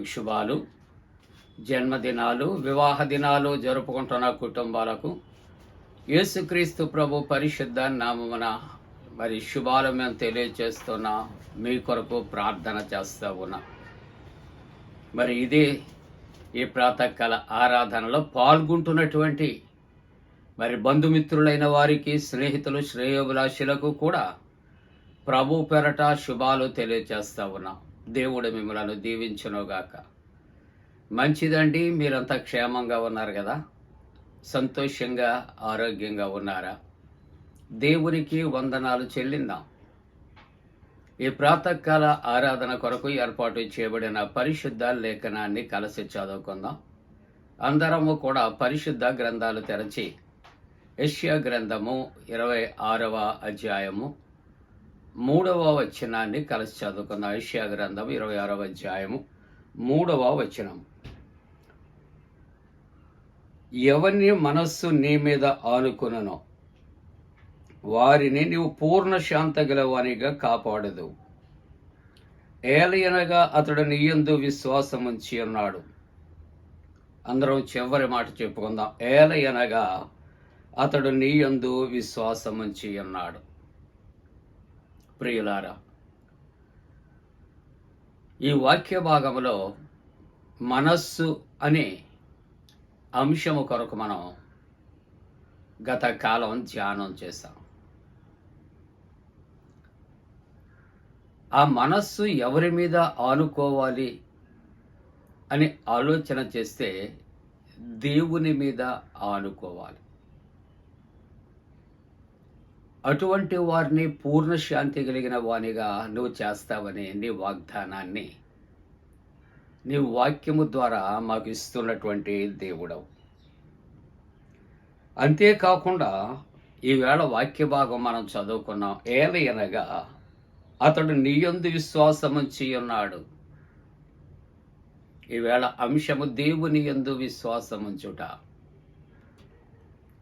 మీకు శుభాలు జన్మదినాలు వివాహ దినాలు జరుపుకుంటున్న కుటుంబాలకు యేసుక్రీస్తు ప్రభు పరిశుద్ధ నామమున మరి శుభాలు మేము తెలియజేస్తున్న మీ కొరకు ప్రార్థన చేస్తూ ఉన్నా. మరి ఇది ఈ ప్రాతకాల ఆరాధనలో పాల్గొంటున్నటువంటి మరి బంధుమిత్రులైన వారికి స్నేహితులు శ్రేయోభిలాషులకు కూడా ప్రభు పెరట శుభాలు తెలియజేస్తా ఉన్నాం. దేవుడు మిమ్మల్ని దీవించునుగాక. మంచిదండి మీరంతా క్షేమంగా ఉన్నారు కదా? సంతోషంగా ఆరోగ్యంగా ఉన్నారా? దేవునికి వందనాలు చెల్లిందాం. ఈ ప్రాతకాల ఆరాధన కొరకు ఏర్పాటు చేయబడిన పరిశుద్ధ లేఖనాన్ని కలిసి చదువుకుందాం. అందరము కూడా పరిశుద్ధ గ్రంథాలు తెరచి యష్యా గ్రంథము ఇరవై ఆరవ అధ్యాయము మూడవ వచనాన్ని కలిసి చదువుకున్న ఐష్యా గ్రంథం ఇరవై ఆరవ అధ్యాయము మూడవ వచనం ఎవరిని మనస్సు నీ మీద ఆనుకుననో వారిని నీవు పూర్ణ శాంత గలవానిగా కాపాడదు. ఏలయనగా అతడు నీయందు విశ్వాసం ఉంచి ఉన్నాడు. అందరం చివరి మాట చెప్పుకుందాం. ఏలయనగా అతడు నీయందు విశ్వాసం ఉంచి ఉన్నాడు. ప్రియులారా ఈ వాక్య భాగంలో మనస్సు అనే అంశము కొరకు మనం గత కాలం ధ్యానం చేశాం. ఆ మనస్సు ఎవరి మీద ఆనుకోవాలి అని ఆలోచన చేస్తే దేవుని మీద ఆనుకోవాలి. అటువంటి వారిని పూర్ణ శాంతి కలిగిన వానిగా నువ్వు చేస్తావని నీ వాగ్దానాన్ని నీ వాక్యము ద్వారా మాకు ఇస్తున్నటువంటి దేవుడవు. అంతేకాకుండా ఈవేళ వాక్య భాగం మనం చదువుకున్నాం. ఏలయనగా అతడు నీయందు విశ్వాసముంచి ఉన్నాడు ఈవేళ అంశము దేవుని ఎందు విశ్వాసముంచుట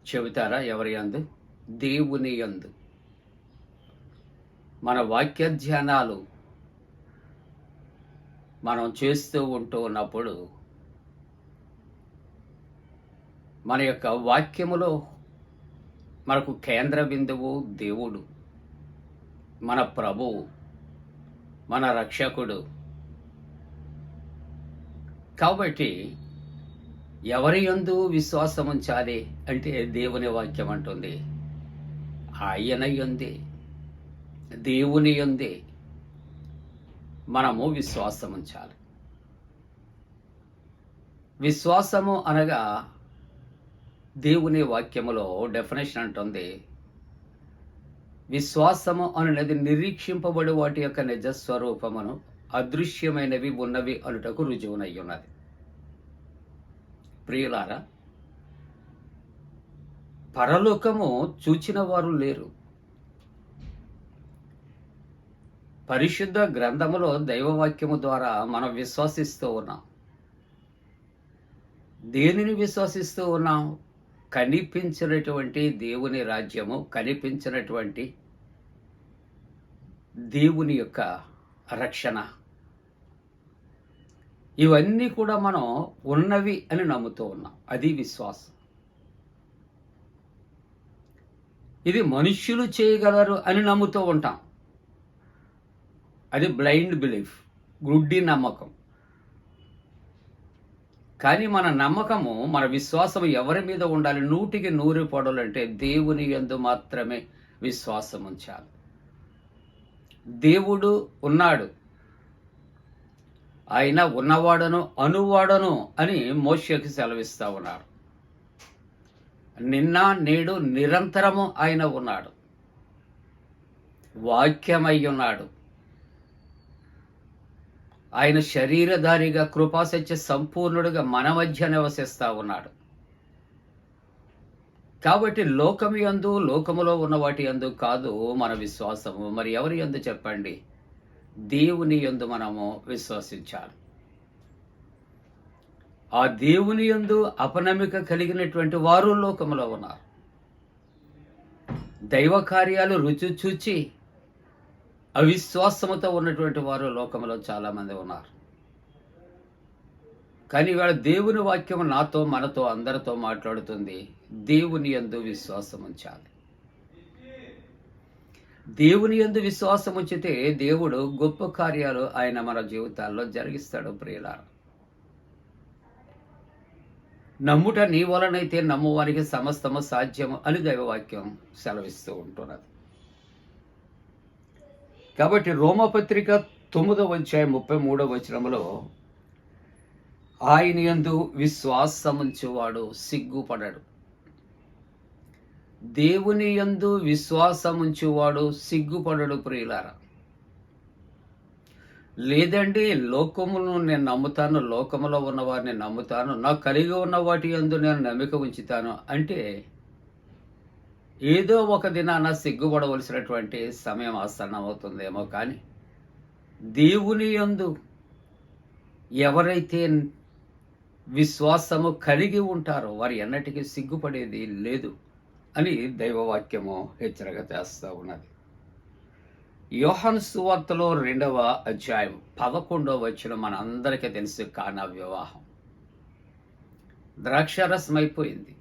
చెబుతారా ఎవరి అందు దేవుని యందు. మన వాక్య ధ్యానాలు మనం చేస్తూ ఉంటూ ఉన్నప్పుడు మన యొక్క వాక్యములో మనకు కేంద్ర బిందువు దేవుడు మన ప్రభువు మన రక్షకుడు. కాబట్టి ఎవరి యందు విశ్వాసం ఉంచాలి అంటే దేవుని వాక్యం అంటుంది. ఆయన యందే దేవుని యందే మనము విశ్వాసం ఉంచాలి విశ్వాసము అనగా దేవుని వాక్యములో డెఫినేషన్ అంటుంది విశ్వాసము అనేది నిరీక్షింపబడి వాటి యొక్క నిజస్వరూపమును అదృశ్యమైనవి ఉన్నవి అనుటకు రుజువునై ఉన్నది. ప్రియులారా పరలోకము చూచిన వారు లేరు. పరిశుద్ధ గ్రంథములో దైవవాక్యము ద్వారా మనం విశ్వసిస్తూ ఉన్నాం. దేనిని విశ్వసిస్తూ ఉన్నాం? కనిపించినటువంటి దేవుని రాజ్యము కనిపించినటువంటి దేవుని యొక్క రక్షణ. ఇవన్నీ కూడా మనం ఉన్నవి అని నమ్ముతూ ఉన్నాం. అది విశ్వాసం. ఇది మనుష్యులు చేయగలరు అని నమ్ముతూ ఉంటాం. అది బ్లైండ్ బిలీఫ్ గుడ్డి నమ్మకం. కానీ మన నమ్మకము మన విశ్వాసం ఎవరి మీద ఉండాలి? నూటికి నూరు పొడలంటే దేవుని ఎందు మాత్రమే విశ్వాసం ఉంచాలి. దేవుడు ఉన్నాడు. ఆయన ఉన్నవాడను అనువాడను అని మోషకి సెలవిస్తూ ఉన్నాడు నిన్న నేడు నిరంతరము ఆయన ఉన్నాడు. వాక్యమై ఉన్నాడు. ఆయన శరీరధారిగా కృపాసత్య సంపూర్ణుడిగా మన మధ్య నివసిస్తా ఉన్నాడు. కాబట్టి లోకం యందు లోకములో ఉన్న వాటి యందు కాదు మన విశ్వాసము. మరి ఎవరి యందు చెప్పండి? దేవుని యందు మనము విశ్వసించాలి. ఆ దేవుని యందు అపనమిక కలిగినటువంటి వారు లోకములో ఉన్నారు. దైవ కార్యాలు రుచి చూచి అవిశ్వాసముతో ఉన్నటువంటి వారు లోకంలో చాలామంది ఉన్నారు. కానీ ఇవాళ దేవుని వాక్యం నాతో మనతో అందరితో మాట్లాడుతుంది. దేవుని యందు విశ్వాసం ఉంచాలి. దేవుని యందు విశ్వాసం ఉంచితే దేవుడు గొప్ప కార్యాలు ఆయన మన జీవితాల్లో జరిగిస్తాడు ప్రియులారా. నమ్ముట నీ వలనైతే నమ్మవారికి సమస్తము సాధ్యము అని దైవవాక్యం సెలవిస్తూ ఉంటున్నది. కాబట్టి రోమపత్రిక తొమ్మిదవ అధ్యాయం ముప్పై మూడవ వచనంలో ఆయన యందు విశ్వాసముంచేవాడు సిగ్గుపడడు. దేవుని యందు విశ్వాసముంచేవాడు సిగ్గుపడడు ప్రియులారా. లేదండి లోకమును నేను నమ్ముతాను లోకములో ఉన్న వారిని నమ్ముతాను నాకు కలిగి ఉన్న వాటి యందు నేను నమ్మిక ఉంచుతాను అంటే ఏదో ఒక దినాన సిగ్గుపడవలసినటువంటి సమయం ఆసన్నమవుతుందేమో కానీ దేవుని యందు ఎవరైతే విశ్వాసము కలిగి ఉంటారో వారు ఎన్నటికీ సిగ్గుపడేది లేదు అని దైవవాక్యము హెచ్చరిక చేస్తూ ఉన్నది. యోహన్ సువార్తలో రెండవ అధ్యాయం పదకొండవ వచ్చిన మనందరికీ తెలుసు కానా వివాహం. ద్రాక్షారసమైపోయింది.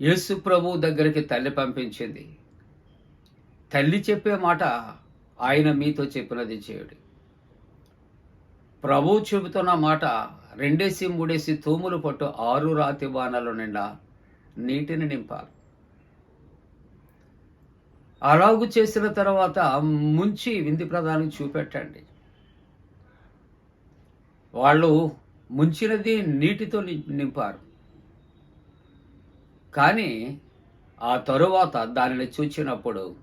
యేసు ప్రభు దగ్గరికి తల్లి పంపించింది. తల్లి చెప్పే మాట ఆయన మీతో చెప్పినది చేయుడి. ప్రభు చెబుతున్న మాట రెండేసి మూడేసి తూములు పట్టు ఆరు రాతి బాణాల నిండా నీటిని నింపాలి. అలాగు చేసిన తర్వాత ముంచి వింది ప్రధానం చూపెట్టండి. వాళ్ళు ముంచినది నీటితో నింపారు. కానీ ఆ తరువాత దానిని చూచినప్పుడు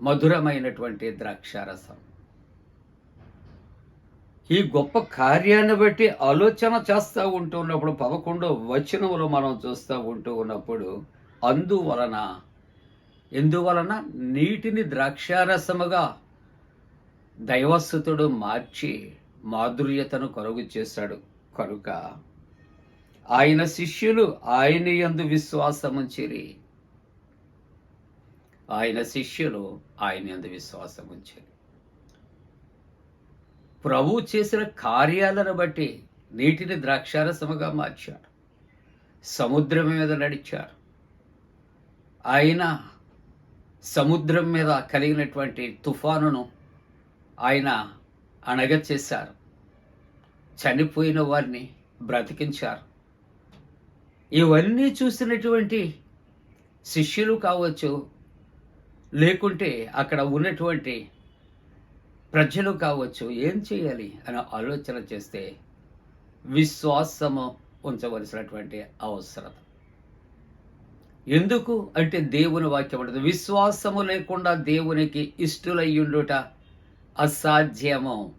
మధురమైనటువంటి ద్రాక్షారసం. ఈ గొప్ప కార్యాన్ని బట్టి ఆలోచన చేస్తూ ఉంటూ ఉన్నప్పుడు పదకొండో వచనములో మనం చూస్తూ ఉంటూ ఉన్నప్పుడు అందువలన ఎందువలన నీటిని ద్రాక్షారసముగా దైవస్థుతుడు మార్చి మాధుర్యతను కొరుగు చేశాడు. కనుక ఆయన శిష్యులు ఆయన యందు విశ్వాసముంచిరి ఆయన శిష్యులు ఆయన యందు విశ్వాసముంచిరి ప్రభు చేసిన కార్యాలను బట్టి నీటిని ద్రాక్షారసముగా మార్చాడు. సముద్రం మీద నడిచారు ఆయన సముద్రం మీద కలిగినటువంటి తుఫానును ఆయన అణగచేశారు చనిపోయిన వారిని బ్రతికించారు. ఇవన్నీ చూసినటువంటి శిష్యులు కావచ్చు లేకుంటే అక్కడ ఉన్నటువంటి ప్రజలు కావచ్చు ఏం చేయాలి అని ఆలోచన చేస్తే విశ్వాసము ఉంచవలసినటువంటి అవసరం. ఎందుకు అంటే దేవుని వాక్యం ఉండదు విశ్వాసము లేకుండా దేవునికి ఇష్టలయ్యుండుట అసాధ్యము.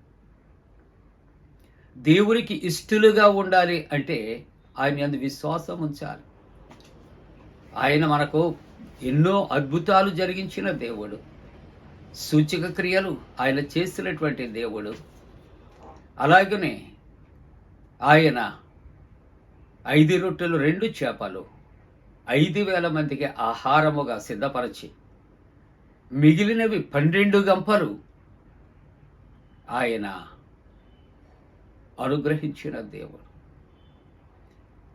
దేవునికి ఇష్టలుగా ఉండాలి అంటే ఆయన అందు విశ్వాసం ఉంచాలి. ఆయన మనకు ఎన్నో అద్భుతాలు జరిగించిన దేవుడు. సూచక క్రియలు ఆయన చేసినటువంటి దేవుడు. అలాగనే ఆయన ఐదు రొట్టెలు రెండు చేపలు ఐదు వేల మందికి ఆహారముగా సిద్ధపరచి మిగిలినవి పన్నెండు గంపలు ఆయన అనుగ్రహించిన దేవుడు.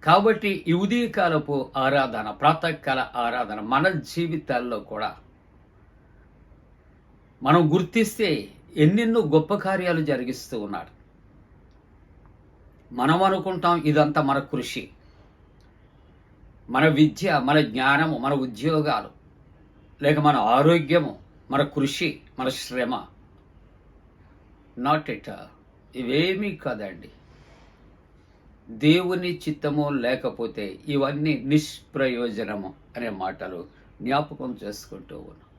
కాబట్టి ఈ ఉదయకాలపు ఆరాధన ప్రాతకాల ఆరాధన మన జీవితాల్లో కూడా మనం గుర్తిస్తే ఎన్నెన్నో గొప్ప కార్యాలు జరిగిస్తూ ఉన్నాడు మనం అనుకుంటాం ఇదంతా మన కృషి. మన విద్య మన జ్ఞానము మన ఉద్యోగాలు లేక మన ఆరోగ్యము మన కృషి మన శ్రమ. నాట్ ఇట్ ఇవేమీ కాదండి. దేవుని చిత్తము లేకపోతే ఇవన్నీ నిష్ప్రయోజనము అనే మాటలు జ్ఞాపకం చేసుకుంటూ ఉన్నాం.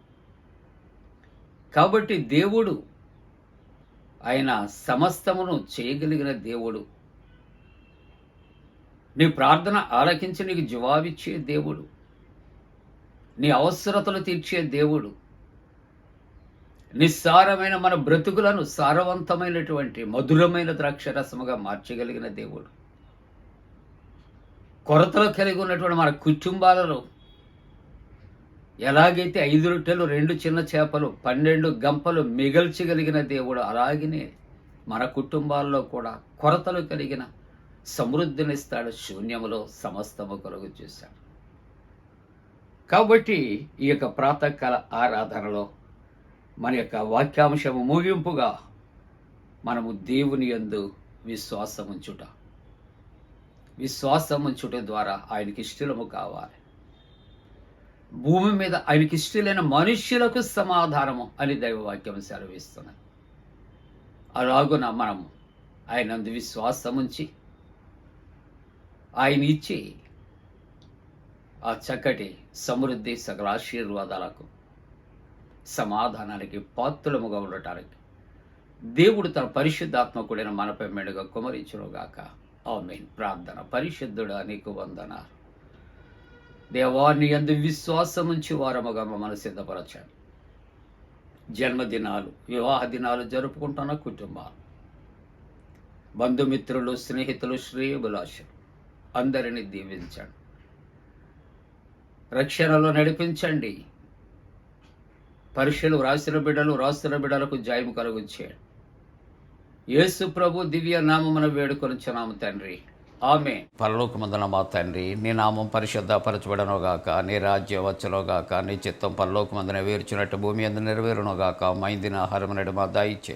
కాబట్టి దేవుడు ఆయన సమస్తమును చేయగలిగిన దేవుడు నీ ప్రార్థన ఆలకించి నీకు జవాబిచ్చే దేవుడు. నీ అవసరతలు తీర్చే దేవుడు. నిస్సారమైన మన బ్రతుకులను సారవంతమైనటువంటి మధురమైన ద్రాక్షరసముగా మార్చగలిగిన దేవుడు. కొరతలు కలిగి ఉన్నటువంటి మన కుటుంబాలలో ఎలాగైతే ఐదు రొట్టెలు రెండు చిన్న చేపలు పన్నెండు గంపలు మిగల్చగలిగిన దేవుడు అలాగనే మన కుటుంబాల్లో కూడా కొరతలు కలిగిన సమృద్ధినిస్తాడు శూన్యములో సమస్తము కలుగు చేశాడు. కాబట్టి ఈ యొక్క ప్రాతకాల ఆరాధనలో మన యొక్క వాక్యాంశము ముగింపుగా మనము దేవుని యందు విశ్వాసం ఉంచుట విశ్వాసం ఉంచుట ద్వారా ఆయనకి ఇష్టలము కావాలి. భూమి మీద ఆయనకి ఇష్టలైన మనుష్యులకు సమాధానము అని దైవవాక్యం సెలవిస్తున్నది. అలాగున మనము ఆయనందు విశ్వాసం ఉంచి ఆయన ఇచ్చి ఆ చక్కటి సమృద్ధి సకల ఆశీర్వాదాలకు సమాధానానికి పాత్రులముగా ఉండటానికి దేవుడు తన పరిశుద్ధాత్మ కూడిన మనపై మెడుగా కుమరించునుగాక. ఆమెన్. ప్రార్థన. పరిశుద్ధుడా నీకు వందన దేవాన్ని ఎందు విశ్వాసం నుంచి వారముగా మమ్మల్ని సిద్ధపరచాడు. జన్మదినాలు వివాహ దినాలు జరుపుకుంటున్న కుటుంబాలు బంధుమిత్రులు స్నేహితులు శ్రేయబులాషులు అందరిని దీవించండి. రక్షణలో నడిపించండి. పరీక్షలు రాసిన బిడ్డలు రాస్తున్న బిడ్డలకు జాయము కలుగు చేయండి యేసు ప్రభు దివ్య నామమున వేడుకొనిచ్చున్నాము తండ్రి. ఆమె పరలోకమందున మా తండ్రి నీ నామం పరిశుద్ధపరచబడనుగాక నీ రాజ్యం వచ్చునుగాక నీ చిత్తం పరలోకమందున వేర్చినట్టు భూమి అందు నెరవేరునుగాక మా ఇందిన ఆహారం నడు మా దాయిచ్చే